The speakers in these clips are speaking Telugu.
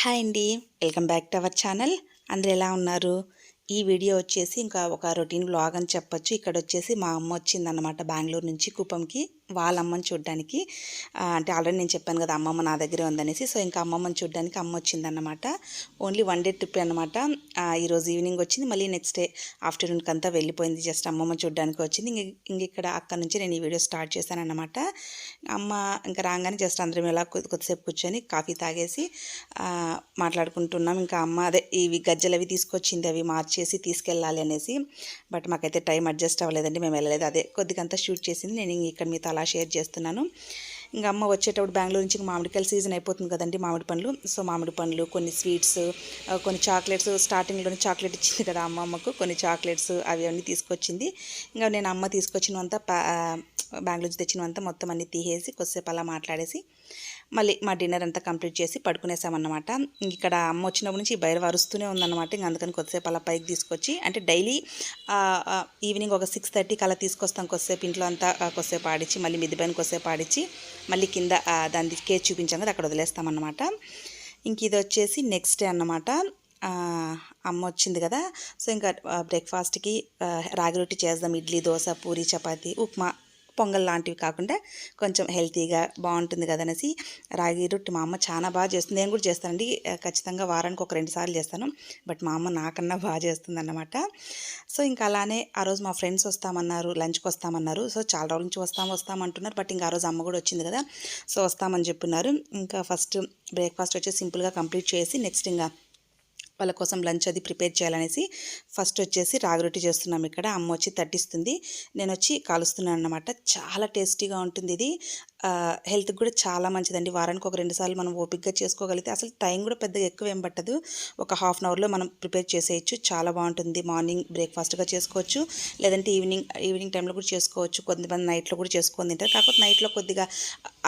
హాయ్ అండి welcome back to our channel. అందరు ఎలా ఉన్నారు? ఈ వీడియో వచ్చేసి ఇంకా ఒక రొటీన్ బ్లాగ్ అని చెప్పొచ్చు. ఇక్కడ వచ్చేసి మా అమ్మ వచ్చిందన్నమాట బెంగళూరు నుంచి కుప్పంకి వాళ్ళ అమ్మని చూడడానికి అంటే ఆల్రెడీ నేను చెప్పాను కదా అమ్మమ్మ నా దగ్గరే ఉందనేసి. సో ఇంకా అమ్మమ్మని చూడడానికి అమ్మ వచ్చిందన్నమాట. ఓన్లీ వన్ డే ట్రిప్ అనమాట ఈరోజు ఈవినింగ్ వచ్చింది మళ్ళీ నెక్స్ట్ డే ఆఫ్టర్నూన్కి అంతా వెళ్ళిపోయింది జస్ట్ అమ్మమ్మ చూడ్డానికి వచ్చింది. ఇంక ఇంక ఇక్కడ అక్కడ నుంచి నేను ఈ వీడియో స్టార్ట్ చేశాను అనమాట అమ్మ ఇంకా రాగానే జస్ట్ అందరం ఎలా కొద్ది కొద్దిసేపు కూర్చొని కాఫీ తాగేసి మాట్లాడుకుంటున్నాం. ఇంకా అమ్మ అదే ఇవి గజ్జలు అవి తీసుకొచ్చింది అవి మార్చేసి తీసుకెళ్ళాలి అనేసి. బట్ మాకైతే టైం అడ్జస్ట్ అవ్వలేదండి మేము వెళ్ళలేదు. అదే కొద్దిగా అంతా షూట్ చేసింది నేను ఇక్కడ మీతో అలా షేర్ చేస్తున్నాను. ఇంకా అమ్మ వచ్చేటప్పుడు బెంగళూరు నుంచి మామిడికాయలు మామిడికాయల సీజన్ అయిపోతుంది కదండి మామిడి పండ్లు. సో మామిడి పండ్లు కొన్ని స్వీట్స్ కొన్ని చాక్లెట్స్ స్టార్టింగ్లోనే చాక్లెట్ ఇచ్చింది కదా అమ్మ అమ్మకు. కొన్ని చాక్లెట్స్ అవి అన్నీ తీసుకొచ్చింది. ఇంకా నేను అమ్మ తీసుకొచ్చినంత బెంగళూరు నుంచి తెచ్చినంత మొత్తం అన్నీ తీసేసి కొద్దిసేపు అలా మాట్లాడేసి మళ్ళీ మా డిన్నర్ అంతా కంప్లీట్ చేసి పడుకునేసామన్నమాట. ఇంక ఇక్కడ అమ్మ వచ్చినప్పటి నుంచి బయట వరుస్తూనే ఉందన్నమాట. ఇంక అందుకని కొద్దిసేపు అలా పైకి తీసుకొచ్చి అంటే డైలీ ఈవినింగ్ ఒక సిక్స్ థర్టీకి అలా తీసుకొస్తాం కొద్దిసేపు ఇంట్లో అంతా కొద్దిసేపు ఆడిచ్చి మళ్ళీ మిద్ది పైన కొద్దిసేపు ఆడిచ్చి మళ్ళీ కింద దాని దాన్ని కేజ్ చూపించాం కదా అక్కడ వదిలేస్తామన్నమాట. ఇంక ఇది వచ్చేసి నెక్స్ట్ డే అన్నమాట. అమ్మ వచ్చింది కదా సో ఇంకా బ్రేక్ఫాస్ట్కి రాగి రొట్టి చేద్దాం ఇడ్లీ దోశ పూరి చపాతి ఉప్మా పొంగల్ లాంటివి కాకుండా కొంచెం హెల్తీగా బాగుంటుంది కదా అనేసి రాగి రొట్టి మా అమ్మ చాలా బాగా చేస్తుంది. నేను కూడా చేస్తానండి. ఖచ్చితంగా వారానికి ఒక రెండు సార్లు చేస్తాను. బట్ మా అమ్మ నాకన్నా బాగా చేస్తుంది అన్నమాట సో ఇంకా అలానే ఆ రోజు మా ఫ్రెండ్స్ వస్తామన్నారు లంచ్కి వస్తామన్నారు. సో చాలా రోజుల నుంచి వస్తాం వస్తాం అంటున్నారు. బట్ ఇంకా ఆ రోజు అమ్మ కూడా వచ్చింది కదా. సో వస్తామని చెప్పున్నారు ఇంకా ఫస్ట్ బ్రేక్ఫాస్ట్ వచ్చి సింపుల్గా కంప్లీట్ చేసి నెక్స్ట్ ఇంకా వాళ్ళ కోసం లంచ్ అది ప్రిపేర్ చేయాలనేసి ఫస్ట్ వచ్చేసి రాగి రొట్టి చేస్తున్నాం ఇక్కడ. అమ్మ వచ్చి తట్టిస్తుంది. నేను వచ్చి కాలుస్తున్నాను అనమాట చాలా టేస్టీగా ఉంటుంది ఇది. హెల్త్కి కూడా చాలా మంచిదండి. వారానికి ఒక రెండుసార్లు మనం ఓపిక్గా చేసుకోగలిగితే అసలు టైం కూడా పెద్దగా ఎక్కువ ఏం పట్టదు. ఒక హాఫ్ అన్ అవర్లో మనం ప్రిపేర్ చేసేయచ్చు. చాలా బాగుంటుంది. మార్నింగ్ బ్రేక్ఫాస్ట్గా చేసుకోవచ్చు. లేదంటే ఈవినింగ్ ఈవినింగ్ టైంలో కూడా చేసుకోవచ్చు. కొంతమంది నైట్లో కూడా చేసుకొని తింటారు. కాకపోతే నైట్లో కొద్దిగా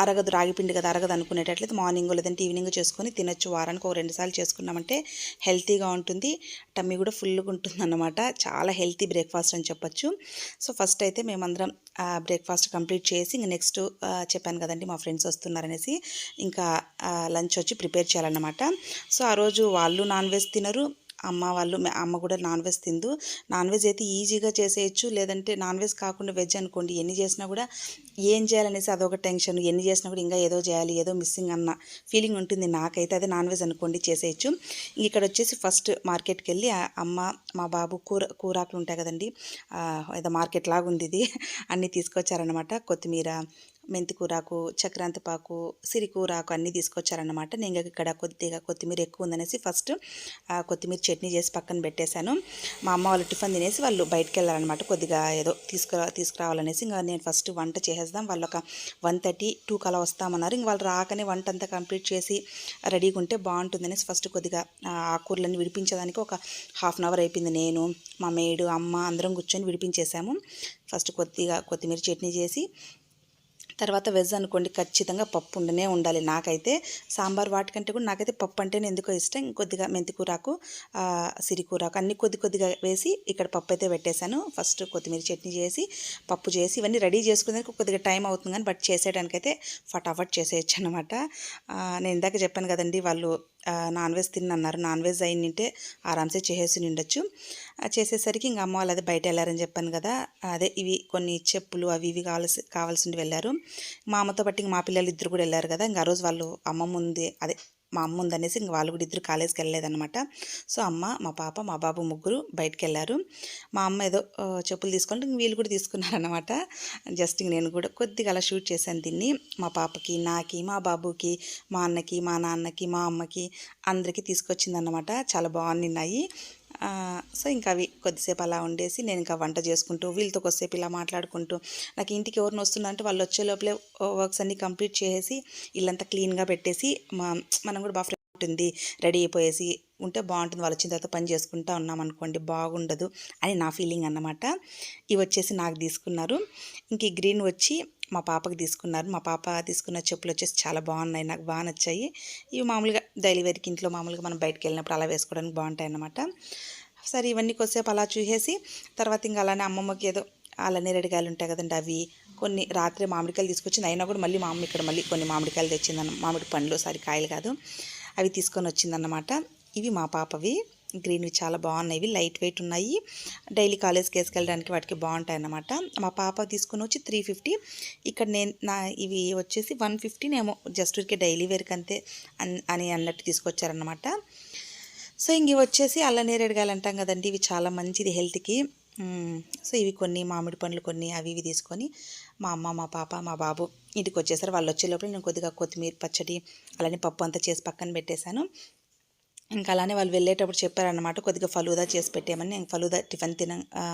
అరగదు రాగిపిండి కదా అరగదు అనుకునేటట్లయితే మార్నింగ్ లేదంటే ఈవినింగ్ చేసుకొని తినొచ్చు. వారానికి ఒక రెండుసార్లు చేసుకున్నామంటే హెల్తీగా ఉంటుంది. టమ్మీ కూడా ఫుల్గా ఉంటుంది అన్నమాట చాలా హెల్తీ బ్రేక్ఫాస్ట్ అని చెప్పొచ్చు. సో ఫస్ట్ అయితే మేమందరం బ్రేక్ఫాస్ట్ కంప్లీట్ చేసి ఇంక నెక్స్ట్ చెప్పాను కదండి మా ఫ్రెండ్స్ వస్తున్నారనేసి ఇంకా లంచ్ వచ్చి ప్రిపేర్ చేయాలన్నమాట. సో ఆ రోజు వాళ్ళు నాన్ వెజ్ తినరు అమ్మ వాళ్ళు అమ్మ కూడా నాన్ వెజ్ తిందు. నాన్ వెజ్ అయితే ఈజీగా చేసేయచ్చు లేదంటే నాన్ వెజ్ కాకుండా వెజ్ అనుకోండి ఎన్ని చేసినా కూడా ఏం చేయాలనేసి అదొక టెన్షన్. ఎన్ని చేసినా కూడా ఇంకా ఏదో చేయాలి ఏదో మిస్సింగ్ అన్న ఫీలింగ్ ఉంటుంది. నాకైతే అదే నాన్ వెజ్ అనుకోండి చేసేయచ్చు. ఇక్కడ వచ్చేసి ఫస్ట్ మార్కెట్కి వెళ్ళి ఆ అమ్మ మా బాబు కూర కూరాకులు ఉంటాయి కదండి ఏదో మార్కెట్ లాగా ఉంది ఇది అన్నీ తీసుకొచ్చారనమాట కొత్తిమీర మెంతికూరాకు చక్రాంతపాకు సిరికూరాకు అన్నీ తీసుకొచ్చారనమాట నేను ఇక్కడ కొద్దిగా కొత్తిమీర ఎక్కువ ఉందనేసి ఫస్ట్ కొత్తిమీర చట్నీ చేసి పక్కన పెట్టేశాను. మా అమ్మ వాళ్ళు టిఫిన్ తినేసి వాళ్ళు బయటకు వెళ్ళారనమాట కొద్దిగా ఏదో తీసుకురా తీసుకురావాలనేసి ఇంకా నేను ఫస్ట్ వంట చేసేద్దాం. వాళ్ళు ఒక వన్ థర్టీ టూ కలా వస్తామన్నారు. ఇంక వాళ్ళు రాకనే వంట అంతా కంప్లీట్ చేసి రెడీగా ఉంటే బాగుంటుందనేసి ఫస్ట్ కొద్దిగా ఆ, ఆకుకూరలన్నీ విడిపించడానికి ఒక హాఫ్ అన్ అవర్ అయిపోయింది. నేను మా మేడు అమ్మ అందరం కూర్చొని విడిపించేసాము ఫస్ట్ కొద్దిగా కొత్తిమీర చట్నీ చేసి తర్వాత వెజ్ అనుకోండి ఖచ్చితంగా పప్పు ఉండనే ఉండాలి. నాకైతే సాంబార్ వాటికంటే కూడా నాకైతే పప్పు అంటేనే ఎందుకో ఇష్టం. కొద్దిగా మెంతికూరాకు సిరికూరాకు అన్ని కొద్ది కొద్దిగా వేసి ఇక్కడ పప్పు అయితే పెట్టేశాను. ఫస్ట్ కొత్తిమీర చట్నీ చేసి పప్పు చేసి ఇవన్నీ రెడీ చేసుకునేందుకు కొద్దిగా టైం అవుతుంది. కానీ బట్ చేసేయడానికైతే ఫటాఫట్ చేసేయచ్చు అనమాట నేను ఇందాక చెప్పాను కదండి వాళ్ళు నాన్ వెజ్ తిన్నన్నారు. నాన్ వెజ్ అయిందంటే ఆరామ్సే చేసేసి ఉండొచ్చు చేసేసరికి ఇంకా అమ్మ వాళ్ళు అదే బయట వెళ్ళారని చెప్పాను కదా. అదే ఇవి కొన్ని చెప్పులు అవి ఇవి కావాల్సి కావాల్సింది వెళ్ళారు. మా అమ్మతో బట్టి ఇంక మా పిల్లలు ఇద్దరు కూడా వెళ్ళారు కదా. ఇంకా ఆ రోజు వాళ్ళు అమ్మ ఉంది. అదే మా అమ్మ ఉందనేసి ఇంక వాళ్ళు కూడా ఇద్దరు కాలేజ్కి వెళ్ళలేదన్నమాట సో అమ్మ మా పాప మా బాబు ముగ్గురు బయటికి వెళ్ళారు మా అమ్మ ఏదో చెప్పులు తీసుకుంటే ఇంక వీళ్ళు కూడా తీసుకున్నారనమాట జస్ట్ ఇంక నేను కూడా కొద్దిగా అలా షూట్ చేశాను దీన్ని. మా పాపకి నాకి మా బాబుకి మా అన్నకి మా నాన్నకి మా అమ్మకి అందరికీ తీసుకొచ్చిందన్నమాట. చాలా బాగున్నాయి సో ఇంకా అవి కొద్దిసేపు అలా ఉండేసి నేను ఇంకా వంట చేసుకుంటూ వీళ్ళతో కొద్దిసేపు ఇలా మాట్లాడుకుంటూ నాకు ఇంటికి ఎవరిని వస్తుందంటే వాళ్ళు వచ్చే లోపలే వర్క్స్ అన్నీ కంప్లీట్ చేసేసి ఇల్లంతా క్లీన్గా పెట్టేసి మనం కూడా బాగా ఉంటుంది. రెడీ అయిపోయేసి ఉంటే బాగుంటుంది. వాళ్ళు వచ్చిన తర్వాత పని చేసుకుంటా ఉన్నాం అనుకోండి బాగుండదు అని నా ఫీలింగ్ అన్నమాట. ఇవి వచ్చేసి నాకు తీసుకున్నారు. ఇంక ఈ గ్రీన్ వచ్చి మా పాపకి తీసుకున్నారు. మా పాప తీసుకున్న చెప్పులు వచ్చేసి చాలా బాగున్నాయి. నాకు బాగా నచ్చాయి. ఇవి మామూలుగా డైలీ వేర్కి ఇంట్లో మామూలుగా మనం బయటకు వెళ్ళినప్పుడు అలా వేసుకోవడానికి బాగుంటాయి అన్నమాట. సరే ఇవన్నీ కొద్దిసేపు అలా చూసేసి తర్వాత ఇంకా అలానే అమ్మమ్మకి ఏదో అలానే రెడికాయలు ఉంటాయి కదండి అవి కొన్ని రాత్రి మామిడికాయలు తీసుకొచ్చింది. అయినా కూడా మళ్ళీ మా అమ్మ ఇక్కడ మళ్ళీ కొన్ని మామిడికాయలు తెచ్చిందన్న మామిడి పండ్లు సారీ కాయలు కాదు. అవి తీసుకొని వచ్చిందన్నమాట. ఇవి మా పాపవి. గ్రీన్వి చాలా బాగున్నాయి. ఇవి లైట్ వెయిట్ ఉన్నాయి. డైలీ కాలేజ్కి వేసుకెళ్ళడానికి వాటికి బాగుంటాయి అన్నమాట మా పాప తీసుకుని వచ్చి త్రీ ఫిఫ్టీ. ఇక్కడ నేను నా ఇవి వచ్చేసి వన్ ఫిఫ్టీనేమో జస్ట్ ఊరికే డైలీ వేర్కి అంతే అని అన్నట్టు తీసుకొచ్చారనమాట సో ఇంక వచ్చేసి అల్లనేరేడుగాయలు అంటాం కదండి. ఇవి చాలా మంచిది హెల్త్కి. సో ఇవి కొన్ని మామిడి పండ్లు కొన్ని అవి ఇవి తీసుకొని మా అమ్మ మా పాప మా బాబు ఇంటికి వచ్చేసారు వాళ్ళు వచ్చే లోపల నేను కొద్దిగా కొత్తిమీర పచ్చడి అలానే పప్పు అంతా చేసి పక్కన పెట్టేశాను. ఇంకా అలానే వాళ్ళు వెళ్ళేటప్పుడు చెప్పారనమాట కొద్దిగా ఫలూదా చేసి పెట్టామని నేను ఫలూదా టిఫిన్ తిన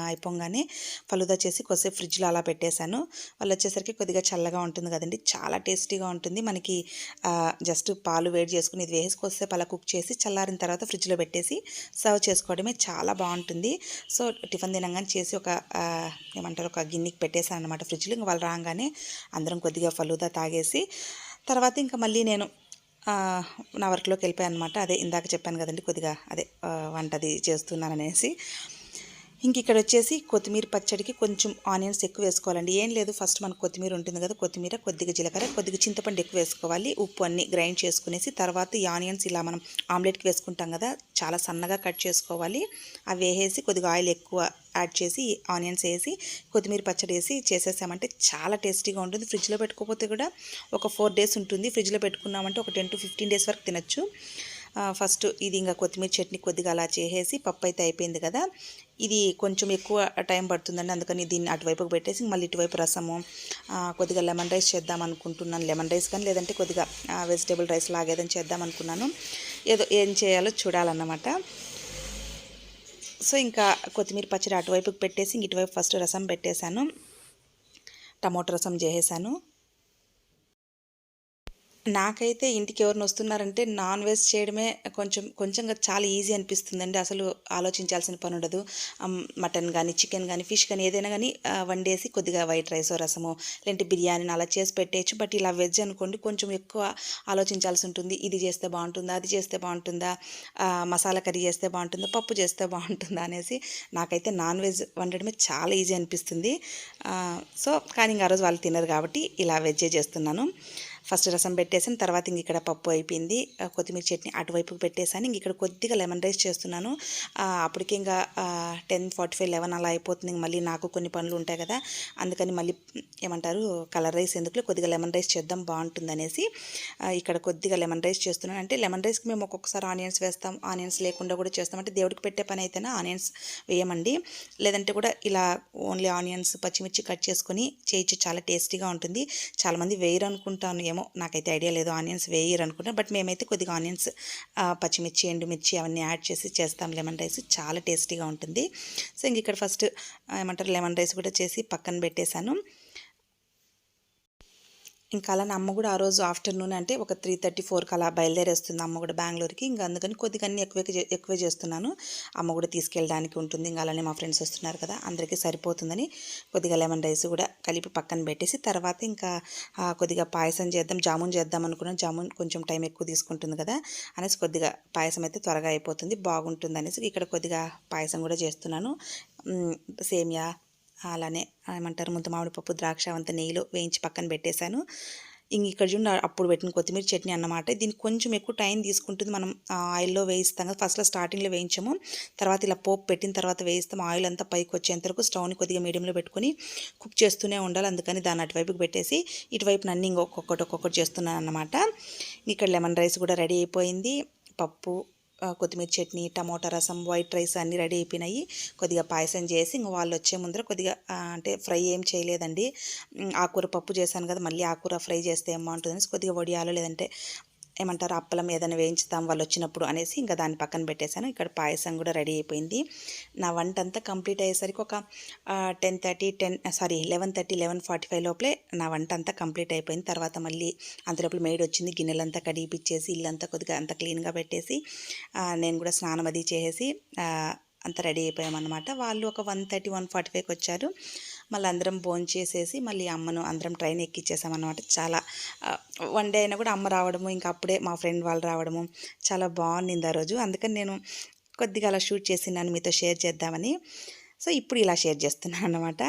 అయిపోగానే ఫలూదా చేసి కొద్దిసేపు ఫ్రిడ్జ్లో అలా పెట్టేశాను. వాళ్ళు వచ్చేసరికి కొద్దిగా చల్లగా ఉంటుంది కదండి చాలా టేస్టీగా ఉంటుంది. మనకి జస్ట్ పాలు వేడి చేసుకుని ఇది వేసి కొద్దిసేపు అలా కుక్ చేసి చల్లారిన తర్వాత ఫ్రిడ్జ్లో పెట్టేసి సర్వ్ చేసుకోవడమే చాలా బాగుంటుంది. సో టిఫిన్ తినంగానే చేసి ఒక ఏమంటారు ఒక గిన్నెకి పెట్టేశాను అనమాట ఫ్రిడ్జ్లో. ఇంకా వాళ్ళు రాగానే అందరం కొద్దిగా ఫలూదా తాగేసి తర్వాత ఇంకా మళ్ళీ నేను నా వర్క్లోకి వెళ్ళిపోయాను అనమాట అదే ఇందాక చెప్పాను కదండి కొద్దిగా అదే వంటది చేస్తున్నాను అనేసి ఇంక ఇక్కడ వచ్చేసి కొత్తిమీర పచ్చడికి కొంచెం ఆనియన్స్ ఎక్కువ వేసుకోవాలండి. ఏం లేదు ఫస్ట్ మనకు కొత్తిమీర ఉంటుంది కదా కొత్తిమీర కొద్దిగా జీలకర్ర కొద్దిగా చింతపండు ఎక్కువ వేసుకోవాలి. ఉప్పు అన్ని గ్రైండ్ చేసుకునేసి తర్వాత ఈ ఆనియన్స్ ఇలా మనం ఆమ్లెట్కి వేసుకుంటాం కదా చాలా సన్నగా కట్ చేసుకోవాలి. అవి వేసేసి కొద్దిగా ఆయిల్ ఎక్కువ యాడ్ చేసి ఆనియన్స్ వేసి కొత్తిమీర పచ్చడి వేసి చేసేసామంటే చాలా టేస్టీగా ఉంటుంది. ఫ్రిడ్జ్లో పెట్టుకోకపోతే కూడా ఒక ఫోర్ డేస్ ఉంటుంది. ఫ్రిడ్జ్లో పెట్టుకున్నామంటే ఒక టెన్ టు ఫిఫ్టీన్ డేస్ వరకు తినచ్చు. ఫస్ట్ ఇది ఇంకా కొత్తిమీర చట్నీ కొద్దిగా అలా చేసేసి పప్పు అయితే అయిపోయింది కదా ఇది కొంచెం ఎక్కువ టైం పడుతుందండి. అందుకని దీన్ని అటువైపుకి పెట్టేసి మళ్ళీ ఇటువైపు రసము కొద్దిగా లెమన్ రైస్ చేద్దాం అనుకుంటున్నాను. లెమన్ రైస్ కానీ లేదంటే కొద్దిగా వెజిటేబుల్ రైస్ లాగేదని చేద్దాం అనుకున్నాను. ఏదో ఏం చేయాలో చూడాలన్నమాట. సో ఇంకా కొత్తిమీర పచ్చడి అటువైపుకి పెట్టేసి ఇటువైపు ఫస్ట్ రసం పెట్టేశాను. టమోటా రసం చేసేసాను. నాకైతే ఇంటికి ఎవరిని వస్తున్నారంటే నాన్ వెజ్ చేయడమే కొంచెం కొంచెంగా చాలా ఈజీ అనిపిస్తుందండి. అసలు ఆలోచించాల్సిన పని ఉండదు మటన్ కానీ చికెన్ కానీ ఫిష్ కానీ ఏదైనా కానీ వండేసి కొద్దిగా వైట్ రైస్ రసము లేదంటే బిర్యానీని అలా చేసి పెట్టేయచ్చు. బట్ ఇలా వెజ్ అనుకోండి కొంచెం ఎక్కువ ఆలోచించాల్సి ఉంటుంది. ఇది చేస్తే బాగుంటుందా అది చేస్తే బాగుంటుందా మసాలా కర్రీ చేస్తే బాగుంటుందా పప్పు చేస్తే బాగుంటుందా అనేసి నాకైతే నాన్ వెజ్ వండడమే చాలా ఈజీ అనిపిస్తుంది. సో కానీ ఇంకా ఆ రోజు వాళ్ళు తినరు కాబట్టి ఇలా వెజ్జే చేస్తున్నాను. ఫస్ట్ రసం పెట్టేసాను తర్వాత ఇంక ఇక్కడ పప్పు అయిపోయింది. కొత్తిమీర చట్నీ అటువైపుకి పెట్టేసాను ఇంక ఇక్కడ కొద్దిగా లెమన్ రైస్ చేస్తున్నాను. అప్పటికి ఇంకా టెన్ ఫార్టీ ఫైవ్ లెవెన్ అలా అయిపోతుంది. మళ్ళీ నాకు కొన్ని పనులు ఉంటాయి కదా అందుకని మళ్ళీ ఏమంటారు కలర్ రైస్ ఎందుకులే కొద్దిగా లెమన్ రైస్ చేద్దాం బాగుంటుంది అనేసి ఇక్కడ కొద్దిగా లెమన్ రైస్ చేస్తున్నాను. అంటే లెమన్ రైస్కి మేము ఒక్కొక్కసారి ఆనియన్స్ వేస్తాం ఆనియన్స్ లేకుండా కూడా చేస్తాం. అంటే దేవుడికి పెట్టే పని అయితేనే ఆనియన్స్ వేయమండి. లేదంటే కూడా ఇలా ఓన్లీ ఆనియన్స్ పచ్చిమిర్చి కట్ చేసుకొని చేయొచ్చు చాలా టేస్టీగా ఉంటుంది. చాలామంది వేయరు అనుకుంటాను ఏమో నాకైతే ఐడియా లేదు ఆనియన్స్ వేయరు అనుకుంటాను బట్ మేమైతే కొద్దిగా ఆనియన్స్ పచ్చిమిర్చి ఎండుమిర్చి అవన్నీ యాడ్ చేసి చేస్తాం. లెమన్ రైస్ చాలా టేస్టీగా ఉంటుంది. సో ఇంక ఇక్కడ ఫస్ట్ ఏమంటారు లెమన్ రైస్ కూడా చేసి పక్కన పెట్టేశాను. ఇంకా అలా అమ్మ కూడా ఆ రోజు ఆఫ్టర్నూన్ అంటే ఒక త్రీ థర్టీ ఫోర్కి అలా బయలుదేరేస్తుంది. అమ్మ కూడా బెంగళూరుకి. ఇంకా అందుకని కొద్దిగా అన్ని ఎక్కువ ఎక్కువ చేస్తున్నాను. అమ్మ కూడా తీసుకెళ్ళడానికి ఉంటుంది. ఇంకా అలానే మా ఫ్రెండ్స్ వస్తున్నారు కదా అందరికీ సరిపోతుందని కొద్దిగా లెమన్ రైస్ కూడా కలిపి పక్కన పెట్టేసి తర్వాత ఇంకా కొద్దిగా పాయసం చేద్దాం జామున్ చేద్దాం అనుకున్నాను. జామున్ కొంచెం టైం ఎక్కువ తీసుకుంటుంది కదా అనేసి కొద్దిగా పాయసం అయితే త్వరగా అయిపోతుంది బాగుంటుంది అనేసి ఇక్కడ కొద్దిగా పాయసం కూడా చేస్తున్నాను. సేమియా అలానే ఏమంటారు ముంత మామిడి పప్పు ద్రాక్ష అంత నెయ్యిలో వేయించి పక్కన పెట్టేశాను. ఇంక ఇక్కడ చూడండి అప్పుడు పెట్టిన కొత్తిమీర చట్నీ అన్నమాట. దీనికి కొంచెం ఎక్కువ టైం తీసుకుంటుంది. మనం ఆయిల్లో వేయిస్తాం కదా ఫస్ట్లో స్టార్టింగ్లో వేయించాము. తర్వాత ఇలా పోపు పెట్టిన తర్వాత వేయిస్తాం. ఆయిల్ అంతా పైకి వచ్చేంత వరకు స్టవ్ని కొద్దిగా మీడియంలో పెట్టుకొని కుక్ చేస్తూనే ఉండాలి. అందుకని దాన్ని అటువైపుకి పెట్టేసి ఇటువైపు నన్ను ఇంకొకటి ఒక్కొక్కటి చేస్తున్నాను అన్నమాట ఇక్కడ లెమన్ రైస్ కూడా రెడీ అయిపోయింది. పప్పు కొత్తిమీర chutney tomato rasam white rice అన్నీ రెడీ అయిపోయినాయి. కొద్దిగా పాయసం చేసి ఇంక వాళ్ళు వచ్చే ముందర కొద్దిగా అంటే ఫ్రై ఏం చేయలేదండి. ఆకుకూర పప్పు చేశాను కదా మళ్ళీ ఆకుకూర ఫ్రై చేస్తే ఏమో ఉంటుందని కొద్దిగా వడియాలు లేదంటే ఏమంటారు అప్పలం ఏదైనా వేయించుతాం వాళ్ళు వచ్చినప్పుడు అనేసి ఇంకా దాన్ని పక్కన పెట్టేశాను. ఇక్కడ పాయసం కూడా రెడీ అయిపోయింది. నా వంట అంతా కంప్లీట్ అయ్యేసరికి ఒక ten thirty ten sorry eleven thirty eleven forty five లోపలే నా వంట అంతా కంప్లీట్ అయిపోయింది. తర్వాత మళ్ళీ అంతలోపల మేడ్ వచ్చింది గిన్నెలంతా కడిగిపిచ్చేసి ఇల్లంతా కొద్దిగా అంత క్లీన్గా పెట్టేసి నేను కూడా స్నానం అది చేసేసి అంత అంతా రెడీ అయిపోయామన్నమాట. వాళ్ళు ఒక వన్ థర్టీ వన్ ఫార్టీ ఫైవ్కి వచ్చారు. మళ్ళీ అందరం భోంచేసేసి చేసేసి మళ్ళీ అమ్మను అందరం ట్రైన్ ఎక్కిచ్చేసామన్నమాట. చాలా వన్ డే అయినా కూడా అమ్మ రావడము ఇంకా అప్పుడే మా ఫ్రెండ్ వాళ్ళు రావడము చాలా బాగుండింది ఆ రోజు. అందుకని నేను కొద్దిగా అలా షూట్ చేసి నన్ను మీతో షేర్ చేద్దామని. సో ఇప్పుడు ఇలా షేర్ చేస్తున్నాను అనమాట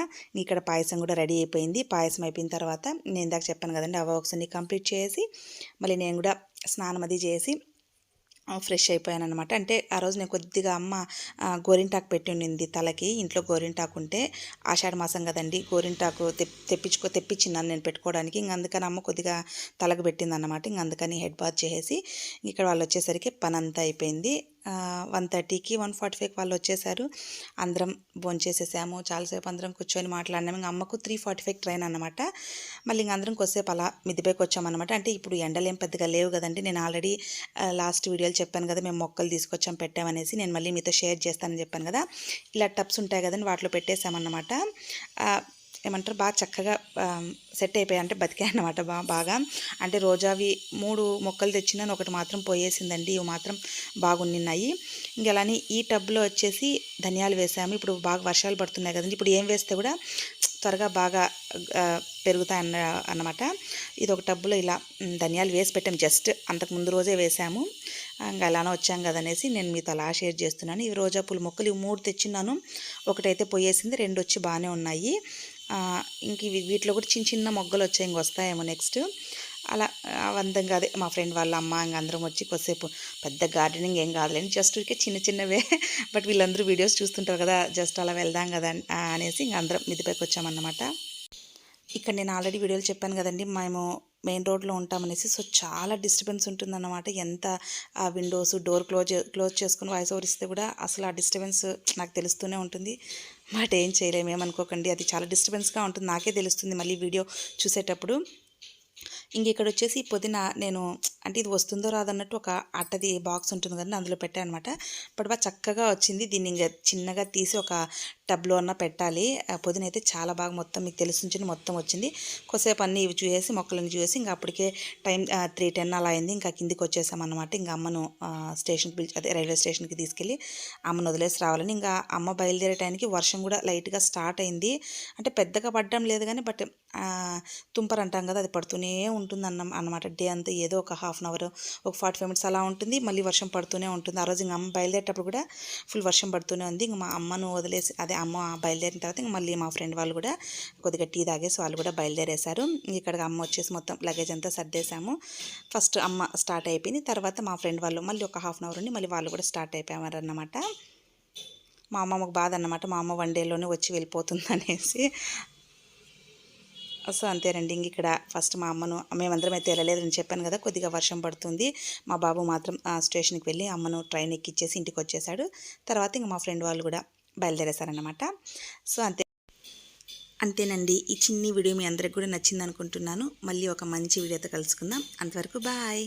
ఇక్కడ పాయసం కూడా రెడీ అయిపోయింది. పాయసం అయిపోయిన తర్వాత నేను ఇందాక చెప్పాను కదండి ఆ కంప్లీట్ చేసి మళ్ళీ నేను కూడా స్నానం అది చేసి ఫ్రెష్ అయిపోయాను అనమాట అంటే ఆ రోజు నేను కొద్దిగా అమ్మ గోరింటాకు పెట్టి ఉండింది తలకి. ఇంట్లో గోరింటాకు ఉంటే ఆషాఢ మాసం కదండి గోరింటాకు తెప్పించుకో తెప్పించిన్నాను నేను పెట్టుకోవడానికి. ఇంక అందుకని అమ్మ కొద్దిగా తలకు పెట్టింది అనమాట ఇంక అందుకని హెడ్ బాత్ చేసేసి ఇక్కడ వాళ్ళు వచ్చేసరికి పని అంతా అయిపోయింది. వన్ థర్టీకి వన్ ఫార్టీ ఫైవ్కి వాళ్ళు వచ్చేసారు. అందరం భోంచేసేసాము. చాలాసేపు అందరం కూర్చొని మాట్లాడినాము. ఇంకా అమ్మకు త్రీ ఫార్టీ ఫైవ్ ట్రైన్ అనమాట మళ్ళీ ఇంక అందరం కొద్దిసేపు అలా మిద్దిపైకి వచ్చామన్నమాట. అంటే ఇప్పుడు ఎండలు ఏం పెద్దగా లేవు కదండి. నేను ఆల్రెడీ లాస్ట్ వీడియోలు చెప్పాను కదా మేము మొక్కలు తీసుకొచ్చాం పెట్టామనేసి నేను మళ్ళీ మీతో షేర్ చేస్తానని చెప్పాను కదా. ఇలా టబ్స్ ఉంటాయి కదండి వాటిలో పెట్టేసామన్నమాట. ఏమంటారు? బాగా చక్కగా సెట్ అయిపోయాయి అంటే బతికాయి అన్నమాట బాగా. అంటే రోజావి మూడు మొక్కలు తెచ్చినాను ఒకటి మాత్రం పోయేసిందండి. ఇవి మాత్రం బాగున్నాయి ఇంక అలానే ఈ టబ్లో వచ్చేసి ధనియాలు వేసాము. ఇప్పుడు బాగా వర్షాలు పడుతున్నాయి కదండి. ఇప్పుడు ఏం వేస్తే కూడా త్వరగా బాగా పెరుగుతాయి అన్న అన్నమాట. ఇది ఒక టబ్బులో ఇలా ధనియాలు వేసి పెట్టాం జస్ట్ అంతకు ముందు రోజే వేసాము. ఇంకా అలానే వచ్చాం కదనేసి నేను మీతో అలా షేర్ చేస్తున్నాను. ఇవి రోజా పూల మొక్కలు ఇవి మూడు తెచ్చిన్నాను. ఒకటైతే పోయేసింది. రెండు వచ్చి బాగానే ఉన్నాయి. ఇంక ఇవి వీటిలో కూడా చిన్న చిన్న మొగ్గలు వచ్చాయి ఇంక వస్తాయేమో నెక్స్ట్ అలా అందంగా అదే మా ఫ్రెండ్ వాళ్ళ అమ్మ ఇంక అందరం వచ్చి కొద్దిసేపు పెద్ద గార్డెనింగ్ ఏం కాదులేండి జస్ట్ ఊరికే చిన్న చిన్నవే. బట్ వీళ్ళందరూ వీడియోస్ చూస్తుంటారు కదా జస్ట్ అలా వెళ్దాం కదా అని- అనేసి ఇంక అందరం మిదిపైకి వచ్చామన్నమాట. ఇక్కడ నేను ఆల్రెడీ వీడియోలు చెప్పాను కదండి మేము మెయిన్ రోడ్లో ఉంటామనేసి సో చాలా డిస్టర్బెన్స్ ఉంటుందన్నమాట. ఎంత ఆ విండోస్ డోర్ క్లోజ్ క్లోజ్ చేసుకుని వాయిస్ ఓవర్ ఇస్తే కూడా అసలు ఆ డిస్టర్బెన్స్ నాకు తెలుస్తూనే ఉంటుంది. బట్ ఏం చేయలేము ఏమనుకోకండి. అది చాలా డిస్టర్బెన్స్గా ఉంటుంది. నాకే తెలుస్తుంది మళ్ళీ వీడియో చూసేటప్పుడు. ఇంక ఇక్కడ వచ్చేసి పుదీనా నేను అంటే ఇది వస్తుందో రాదన్నట్టు ఒక అట్టది బాక్స్ ఉంటుంది కదా అందులో పెట్టాను అనమాట బట్ బాగా చక్కగా వచ్చింది. దీన్ని ఇంకా చిన్నగా తీసి ఒక టబ్లో అన్న పెట్టాలి. ఆ అయితే చాలా బాగా మొత్తం మీకు తెలుసుంచింది మొత్తం వచ్చింది. కొద్దిసేపు అన్నీ ఇవి చూసేసి మొక్కలను చూసి ఇంకా అప్పటికే టైం త్రీ టెన్ అలా అయింది. ఇంకా కిందికి వచ్చేసామన్నమాట ఇంకా అమ్మను స్టేషన్కి పిలిచి అదే రైల్వే స్టేషన్కి తీసుకెళ్ళి అమ్మను వదిలేసి రావాలని ఇంకా అమ్మ బయలుదేరే టైంకి వర్షం కూడా లైట్గా స్టార్ట్ అయింది. అంటే పెద్దగా పడడం లేదు కానీ బట్ తుంపర్ అంటాం కదా అది పడుతూనే ఉంటుంది అన్న అనమాట డే అంతా ఏదో ఒక హాఫ్ అన్ అవర్ ఒక ఫార్టీ ఫైవ్ మినిట్స్ అలా ఉంటుంది. మళ్ళీ వర్షం పడుతూనే ఉంటుంది. ఆ రోజు ఇంకా అమ్మ బయలుదేరేటప్పుడు కూడా ఫుల్ వర్షం పడుతూనే ఉంది. ఇంకా మా అమ్మను వదిలేసి అదే అమ్మ బయలుదేరిన తర్వాత ఇంకా మళ్ళీ మా ఫ్రెండ్ వాళ్ళు కూడా కొద్దిగా టీ తాగేసి వాళ్ళు కూడా బయలుదేరేశారు. ఇక్కడ అమ్మ వచ్చేసి మొత్తం లగేజ్ అంతా సర్దేశాము. ఫస్ట్ అమ్మ స్టార్ట్ అయిపోయింది. తర్వాత మా ఫ్రెండ్ వాళ్ళు మళ్ళీ ఒక హాఫ్ అన్ అవర్ ఉండి మళ్ళీ వాళ్ళు కూడా స్టార్ట్ అయిపోయామన్నమాట మా అమ్మమ్మకు బాధ అన్నమాట. మా అమ్మ వన్ డేలోనే వచ్చి వెళ్ళిపోతుంది అనేసి సో అంతేనండి. ఇంక ఇక్కడ ఫస్ట్ మా అమ్మను మేమందరం అయితే వెళ్ళలేదని చెప్పాను కదా కొద్దిగా వర్షం పడుతుంది. మా బాబు మాత్రం స్టేషన్కి వెళ్ళి అమ్మను ట్రైన్ ఎక్కిచ్చేసి ఇంటికి వచ్చేసాడు తర్వాత ఇంక మా ఫ్రెండ్ వాళ్ళు కూడా బయలుదేరేశారనమాట సో అంతే. అంతేనండి. ఈ చిన్ని వీడియో మీ అందరికి కూడా నచ్చింది అనుకుంటున్నాను మళ్ళీ ఒక మంచి వీడియోతో కలుసుకుందాం. అంతవరకు బాయ్.